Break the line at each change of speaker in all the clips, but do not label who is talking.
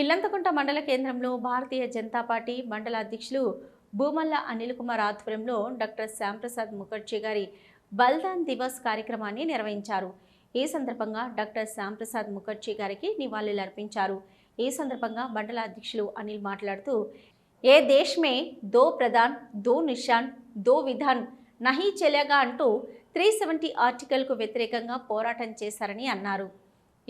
ఇల్లంతకుంట మండల కేంద్రంలో భారతీయ జనతా పార్టీ మండల అధ్యక్షులు భూమల్ల అనిల్ కుమార్ ఆధ్వర్యంలో డాక్టర్ శ్యాంప్రసాద్ ముఖర్జీ గారి బల్దాన్ దివస్ కార్యక్రమాన్ని నిర్వహించారు. ఈ సందర్భంగా డాక్టర్ శ్యాంప్రసాద్ ముఖర్జీ గారికి నివాళులు అర్పించారు. ఈ సందర్భంగా మండల అధ్యక్షులు అనిల్ మాట్లాడుతూ ఏ దేశ్ మే దో ప్రధాన్ దో నిషాన్ దో విధాన్ నహీ చెలేగా అంటూ త్రీ సెవెంటీ ఆర్టికల్కు వ్యతిరేకంగా పోరాటం చేశారని అన్నారు.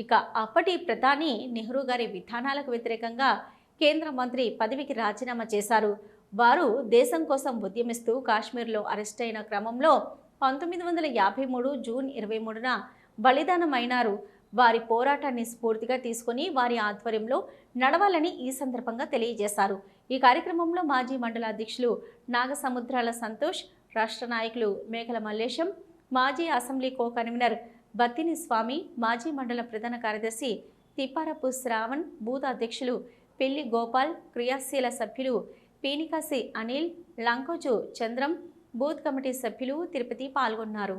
ఇక అప్పటి ప్రధాని నెహ్రూ గారి విధానాలకు వ్యతిరేకంగా కేంద్ర మంత్రి పదవికి రాజీనామా చేశారు. వారు దేశం కోసం ఉద్యమిస్తూ కాశ్మీర్లో అరెస్ట్ అయిన క్రమంలో పంతొమ్మిది వందల యాభై మూడు జూన్ ఇరవై మూడున బలిదానమైనారు. వారి పోరాటాన్ని స్ఫూర్తిగా తీసుకొని వారి ఆధ్వర్యంలో నడవాలని ఈ సందర్భంగా తెలియజేశారు. ఈ కార్యక్రమంలో మాజీ మండల అధ్యక్షులు నాగసముద్రాల సంతోష్ రాష్ట్ర నాయకులు మేఘల మల్లేశం మాజీ assembly co convener Battini Swamy మాజీ మండల ప్రధాన కార్యదర్శి తిప్పారపు శ్రావణ్ బూత్ అధ్యక్షులు పెళ్ళి గోపాల్ క్రియాశీల సభ్యులు పీనికాసి అనిల్ లంకోజు చంద్రం బూత్ కమిటీ సభ్యులు తిరుపతి పాల్గొన్నారు.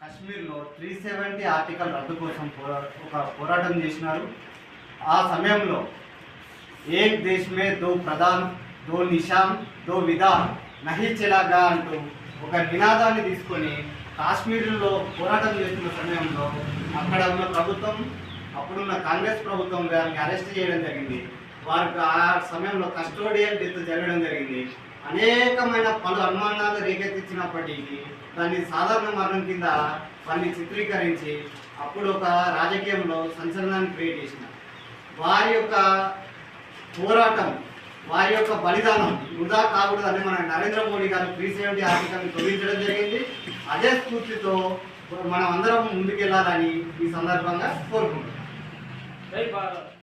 కశ్మీర్లో త్రీ సెవెంటీ ఆర్టికల్ రద్దు కోసం పోరా ఒక పోరాటం చేసినారు. ఆ సమయంలో ఏక్ దేశ్ మే దో ప్రధాన్ దో నిషాన్ దో విధాన్ నహించేలాగా అంటూ ఒక నినాదాన్ని తీసుకొని కాశ్మీర్లో పోరాటం చేస్తున్న సమయంలో అక్కడ ఉన్న ప్రభుత్వం అప్పుడున్న కాంగ్రెస్ ప్రభుత్వం వారిని అరెస్ట్ చేయడం జరిగింది. వారికి ఆ సమయంలో కస్టోడియల్ డెత్ జరగడం జరిగింది. అనేకమైన పలు అనుమానాలు రేకెత్తించినప్పటికీ దాన్ని సాధారణ మరణం కింద వారిని చిత్రీకరించి అప్పుడు ఒక రాజకీయంలో సంచలనాన్ని క్రియేట్ చేసిన. వారి యొక్క పోరాటం వారి యొక్క బలిదానం వృధా కాకూడదని మన నరేంద్ర మోడీ గారు త్రీ సెవెంటీ ఆర్టికల్ని తొలగించడం జరిగింది. అదే స్ఫూర్తితో మనం అందరం ముందుకెళ్ళాలని ఈ సందర్భంగా కోరుకుంటున్నాం.